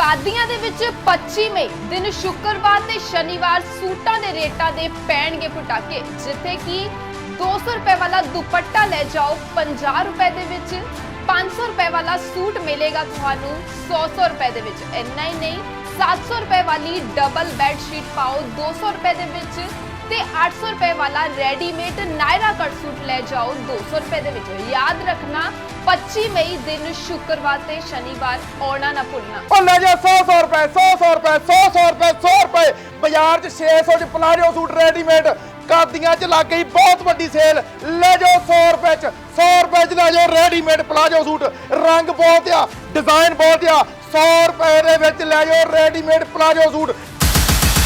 ਕਾਦੀਆਂ ਦੇ ਵਿੱਚ 25 ਮਈ ਦਿਨ ਸ਼ੁੱਕਰਵਾਰ ਤੇ ਸ਼ਨੀਵਾਰ ਸੂਟਾਂ ਦੇ ਰੇਟਾਂ ਦੇ ਪੈਣਗੇ ਪਟਾਕੇ, ਜਿੱਥੇ ਕਿ 200 ਰੁਪਏ ਵਾਲਾ ਦੁਪੱਟਾ ਲੈ ਜਾਓ 50 ਰੁਪਏ ਦੇ ਵਿੱਚ 500 ਰੁਪਏ ਵਾਲਾ ਸੂਟ ਮਿਲੇਗਾ ਤੁਹਾਨੂੰ 100 ਰੁਪਏ ਦੇ ਵਿੱਚ। ਇੰਨਾ ਹੀ ਨਹੀਂ 700 ਰੁਪਏ ਵਾਲੀ ਡਬਲ ਬੈੱਡ ਸ਼ੀਟ ਪਾਓ 200 ਰੁਪਏ ਦੇ ਵਿੱਚ ਤੇ 800 ਰੁਪਏ ਵਾਲਾ ਰੈਡੀਮੇਡ ਨਾਇਰਾ ਕੱਟ ਸੂਟ ਲੈ ਜਾਓ 200 ਰੁਪਏ ਦੇ ਵਿੱਚ। ਯਾਦ ਰੱਖਣਾ 25 ਮਈ ਦਿਨ ਸ਼ੁੱਕਰਵਾਰ ਤੇ ਸ਼ਨੀਵਾਰ ਆਉਣਾ ਨਾ ਭੁੱਲਣਾ। ਉਹ ਲੈ ਜਾ 100 100 ਰੁਪਏ 100 100 ਰੁਪਏ 100 100 ਰੁਪਏ 100 ਰੁਪਏ। ਬਾਜ਼ਾਰ 'ਚ 600 'ਚ ਪਲਾਜੋ ਸੂਟ ਰੈਡੀਮੇਡ ਕਾਦੀਆਂ 'ਚ ਲੱਗ ਗਈ ਬਹੁਤ ਵੱਡੀ ਸੇਲ ਲੈ ਜਾਓ 100 ਰੁਪਏ 'ਚ 100 ਰੁਪਏ 'ਚ ਲੈ ਜਾਓ ਰੈਡੀਮੇਡ ਪਲਾਜੋ ਸੂਟ। ਰੰਗ ਬਹੁਤ ਆ ਡਿਜ਼ਾਈਨ ਬਹੁਤ ਆ। 100 ਰੁਪਏ ਦੇ ਵਿੱਚ ਲੈ ਜਾਓ ਰੈਡੀਮੇਡ ਪਲਾਜੋ ਸੂਟ।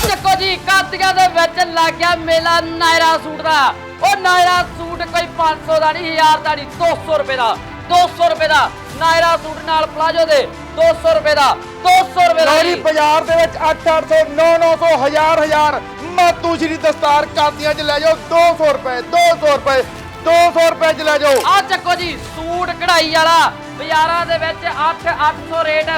ਚੱਕੋ ਜੀ ਕਾਤੀਆਂ ਦੇ ਵਿੱਚ ਲੱਗ ਗਿਆ ਮੇਲਾ ਨਾਇਰਾ ਸੂਟ ਦਾ। ਉਹ ਨਾਇਰਾ ਸੂਟ ਕੋਈ 500 ਦਾ ਨਹੀਂ 1000 ਦਾ ਨਹੀਂ 200 ਰੁਪਏ ਦਾ। 200 ਰੁਪਏ ਦਾ ਨਾਇਰਾ ਸੂਟ ਨਾਲ ਪਲਾਜੋ ਦੇ 200 ਰੁਪਏ ਦਾ 200 ਰੁਪਏ ਦਾ ਜੀ। ਬਾਜ਼ਾਰ ਦੇ ਵਿੱਚ 8-800 9-900 1000 1000 ਮਾਤੂ ਸ਼੍ਰੀ ਦਸਤਾਰ ਕਾਦੀਆਂ 'ਚ ਲੈ ਜਾਓ 200 ਰੁਪਏ 200 ਰੁਪਏ 200 ਰੁਪਏ 'ਚ ਲੈ ਜਾਓ। ਆ ਚੱਕੋ ਜੀ ਸੂਟ ਕਢਾਈ ਵਾਲਾ ਬਾਜ਼ਾਰਾਂ ਦੇ ਵਿੱਚ 8 800 ਰੇਟ।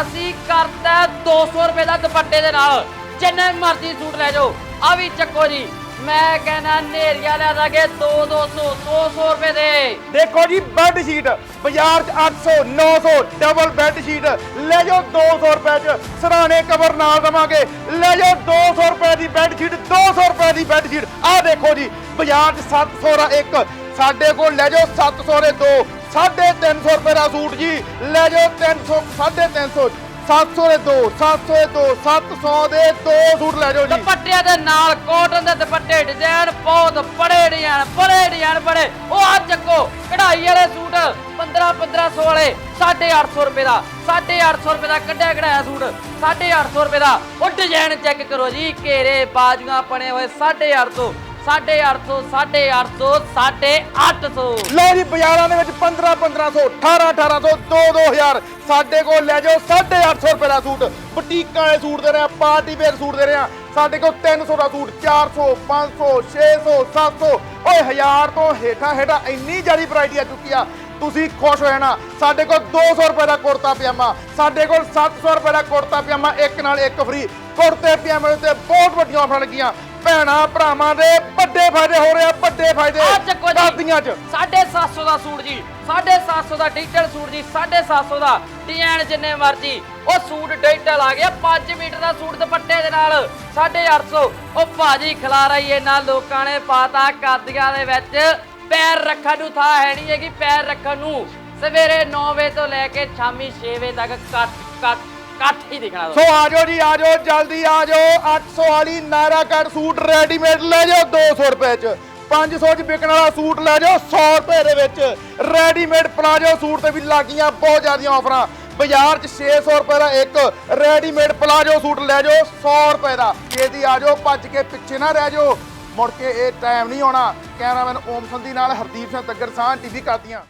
ਅਸੀਂ ਕਰਤਾ 200 ਰੁਪਏ ਦਾ ਦੁਪੱਟੇ ਦੇ ਨਾਲ ਜਿੰਨੇ ਮਰਜ਼ੀ ਸੂਟ ਲੈ ਜਾਓ। ਆ ਵੀ ਚੱਕੋ ਜੀ ਮੈਂ ਕਹਿੰਦਾ ਨੇਰੀਆ ਲੈ ਦਾਂਗੇ 2 200 200 ਰੁਪਏ ਦੇ। ਦੇਖੋ ਜੀ ਬੈੱਡ ਸ਼ੀਟ ਬਾਜ਼ਾਰ 'ਚ 800 900 ਡਬਲ ਬੈੱਡ ਸ਼ੀਟ ਲੈ ਜਾਓ 200 ਰੁਪਏ 'ਚ। ਸਰਾਣੇ ਕਵਰ ਨਾਲ ਦਵਾਂਗੇ। ਲੈ ਜਾਓ 200 ਰੁਪਏ ਦੀ ਬੈੱਡ ਸ਼ੀਟ 200 ਰੁਪਏ ਦੀ ਬੈੱਡ ਸ਼ੀਟ ਆਹ ਦੇਖੋ ਜੀ, ਬਾਜ਼ਾਰ 'ਚ 700 ਦਾ ਇੱਕ। ਸਾਡੇ ਕੋਲ ਲੈ ਜਾਓ 700 ਦੇ ਦੋ। 350 ਰੁਪਏ ਦਾ ਸੂਟ ਜੀ। ਲੈ ਜਾਓ 300 350 700 ਦੇ ਦੋ 700 ਦੇ ਦੋ 700 ਦੇ ਦੋ। ਸੂਟ ਲੈ ਜਾਓ ਜੀ। ਦੁਪੱਟਿਆਂ ਦੇ ਨਾਲ ਕਾਟਨ ਦੇ ਦੁਪੱਟੇ ਡਿਜ਼ਾਈਨ ਬਹੁਤ ਬੜੇ ਡਿਜ਼ਾਈਨ ਬੜੇ ਡਿਜ਼ਾਈਨ ਬੜੇ ਉਹ ਆ ਚੱਕੋ, ਕਢਾਈ ਵਾਲੇ ਸੂਟ 15 1500 ਵਾਲੇ 850 ਰੁਪਏ ਦਾ 850 ਰੁਪਏ ਦਾ ਕੱਢਿਆ ਕਢਾਇਆ ਸੂਟ 850 ਰੁਪਏ ਦਾ। ਉਹ ਡਿਜ਼ਾਈਨ ਚੈੱਕ ਕਰੋ ਜੀ, ਘੇਰੇ ਬਾਜੂਆਂ ਬਣੇ ਹੋਏ 850 850 850 850 ਲਓ ਜੀ, ਬਾਜ਼ਾਰਾਂ ਦੇ ਵਿੱਚ 15 1500 18 1800 2 2000 ਸਾਡੇ ਕੋਲ ਲੈ ਜਾਓ 850 ਰੁਪਏ ਦਾ ਸੂਟ। ਬੁਟੀਕਾਂ ਵਾਲੇ ਸੂਟ ਦੇ ਰਹੇ ਆ, ਪਾਰਟੀ ਵੇਅਰ ਸੂਟ ਦੇ ਰਹੇ ਸਾਡੇ ਕੋਲ 300 ਦਾ ਸੂਟ 400 500 600 700 ਓਏ 1000 ਤੋਂ ਹੇਠਾਂ ਹੇਠਾਂ ਇੰਨੀ ਜ਼ਿਆਦਾ ਵੈਰਾਈਟੀ ਆ ਚੁੱਕੀ ਆ। ਤੁਸੀਂ ਖੁਸ਼ ਹੋ ਜਾਣਾ। ਸਾਡੇ ਕੋਲ 200 ਰੁਪਏ ਦਾ ਕੁੜਤਾ ਪਜਾਮਾ। ਸਾਡੇ ਕੋਲ 700 ਰੁਪਏ ਦਾ ਕੁੜਤਾ ਪਜਾਮਾ, ਇੱਕ ਨਾਲ ਇੱਕ ਫ੍ਰੀ ਕੁੜਤੇ ਪਜਾਮੇ ਉੱਤੇ ਬਹੁਤ ਵੱਡੀਆਂ ਆਫਰਾਂ ਲੱਗੀਆਂ। ਭੈਣਾ ਭਰਾਵਾਂ ਦੇ ਵੱਡੇ ਫਾਇਦੇ ਹੋ ਰਹੇ ਆ ਵੱਡੇ ਫਾਇਦੇ। ਆ ਚੱਕੋ ਜੀ। ਦਾਦੀਆਂ 'ਚ। 750 ਦਾ ਸੂਟ ਜੀ 750 ਦਾ ਡਿਜੀਟਲ ਸੂਟ ਜੀ 750 ਦਾ। ਡਿਜ਼ਾਈਨ ਜਿੰਨੇ ਮਰਜ਼ੀ ਉਹ ਸੂਟ ਡਿਜੀਟਲ ਆ ਗਿਆ 5 ਮੀਟਰ ਦਾ ਸੂਟ ਦੁਪੱਟੇ ਦੇ ਨਾਲ 850 ਉਹ ਭਾਜੀ ਖਿਲਾਰਾ ਹੀ ਇਹਨਾਂ ਲੋਕਾਂ ਨੇ ਪਾਤਾ ਕਾਦੀਆਂ ਦੇ ਵਿੱਚ। ਪੈਰ ਰੱਖਣ ਨੂੰ ਥਾਂ ਹੈ ਨਹੀਂ ਹੈਗੀ ਪੈਰ ਰੱਖਣ ਨੂੰ ਸਵੇਰੇ 9 ਵਜੇ ਤੋਂ ਲੈ ਕੇ ਸ਼ਾਮੀ 6 ਵਜੇ ਤੱਕ ਕੱਟ ਕੱਟ ਕੱਟ ਹੀ ਦਿਖਣਾ ਸੋ ਆਜੋ ਜੀ ਆਜੋ ਜਲਦੀ ਆਜੋ 800 ਵਾਲੀ ਨਾਇਰਾ ਕੱਟ ਸੂਟ ਰੈਡੀਮੇਡ ਲੈ ਜਾਓ 200 ਰੁਪਏ ਚ। 500 ਚ ਵਿਕਣ ਵਾਲਾ ਸੂਟ ਲੈ ਜਾਓ 100 ਰੁਪਏ ਦੇ ਵਿੱਚ। ਰੈਡੀਮੇਡ ਪਲਾਜੋ ਸੂਟ ਤੇ ਵੀ ਲੱਗੀਆਂ ਬਹੁਤ ਜ਼ਿਆਦੀਆਂ ਆਫਰਾਂ। ਬਾਜ਼ਾਰ 'ਚ 600 ਰੁਪਏ ਦਾ ਇੱਕ ਰੈਡੀਮੇਡ ਪਲਾਜੋ ਸੂਟ ਲੈ ਜਾਓ 100 ਰੁਪਏ ਦਾ। ਇਹਦੀ ਜਾਓ, ਭੱਜ ਕੇ ਪਿੱਛੇ ਨਾ ਰਹਿ ਜਾਓ। ਮੁੜ ਕੇ ਇਹ ਟਾਈਮ ਨਹੀਂ ਆਉਣਾ। ਕੈਮਰਾਮੈਨ ਓਮ ਸੰਧੀ ਨਾਲ ਹਰਦੀਪ ਸਿੰਘ ਤੱਗਰ ਸਾਹ ਟੀਵੀ ਕਾਦੀਆਂ